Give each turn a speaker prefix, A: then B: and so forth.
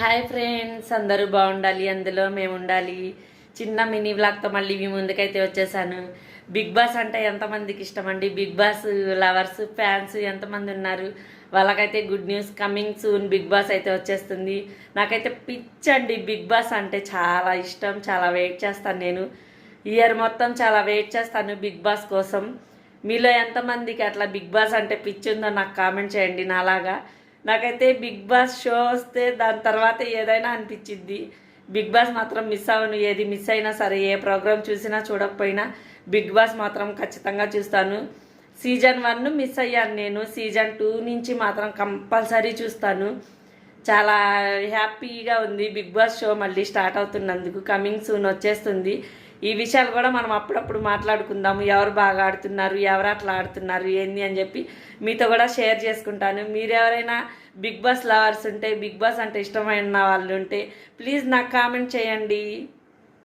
A: Hi friends అందరూ బాగుండాలి అందులో మేము ఉండాలి చిన్న మినీ వ్లాగ్తో మళ్ళీ మీ ముందుకైతే వచ్చేసాను. బిగ్ బాస్ అంటే ఎంతమందికి ఇష్టం అండి బిగ్ బాస్ లవర్స్ ఫ్యాన్స్ ఎంతమంది ఉన్నారు? వాళ్ళకైతే good news coming soon Bigg Boss అయితే వచ్చేస్తుంది. నాకైతే పిచ్ అండి బిగ్ బాస్ అంటే చాలా ఇష్టం చాలా వెయిట్ చేస్తాను నేను. ఇయర్ మొత్తం చాలా వెయిట్ చేస్తాను బిగ్ బాస్ కోసం. మీలో ఎంతమందికి అట్లా బిగ్ బాస్ అంటే పిచ్చి ఉందో నాకు కామెంట్ చేయండి నాలాగా. నాకైతే బిగ్ బాస్ షో వస్తే దాని తర్వాత ఏదైనా అనిపించింది బిగ్ బాస్ మాత్రం మిస్ అవ్వను. ఏది మిస్ అయినా సరే ఏ ప్రోగ్రామ్ చూసినా చూడకపోయినా బిగ్ బాస్ మాత్రం ఖచ్చితంగా చూస్తాను. సీజన్ వన్ మిస్ అయ్యాను నేను. సీజన్ టూ నుంచి మాత్రం కంపల్సరీ చూస్తాను. చాలా హ్యాపీగా ఉంది. బిగ్ బాస్ షో మళ్ళీ స్టార్ట్ అవుతున్నందుకు. కమింగ్ సూన్ వచ్చేస్తుంది. ఈ విషయాలు కూడా మనం అప్పుడప్పుడు మాట్లాడుకుందాము. ఎవరు బాగా ఆడుతున్నారు ఎవరు అట్లా ఆడుతున్నారు ఏంది అని చెప్పి మీతో కూడా షేర్ చేసుకుంటాను. మీరు ఎవరైనా బిగ్ బాస్ లవర్స్ ఉంటే బిగ్ బాస్ అంటే ఇష్టమైన వాళ్ళు ఉంటే ప్లీజ్ నాకు కామెంట్ చేయండి.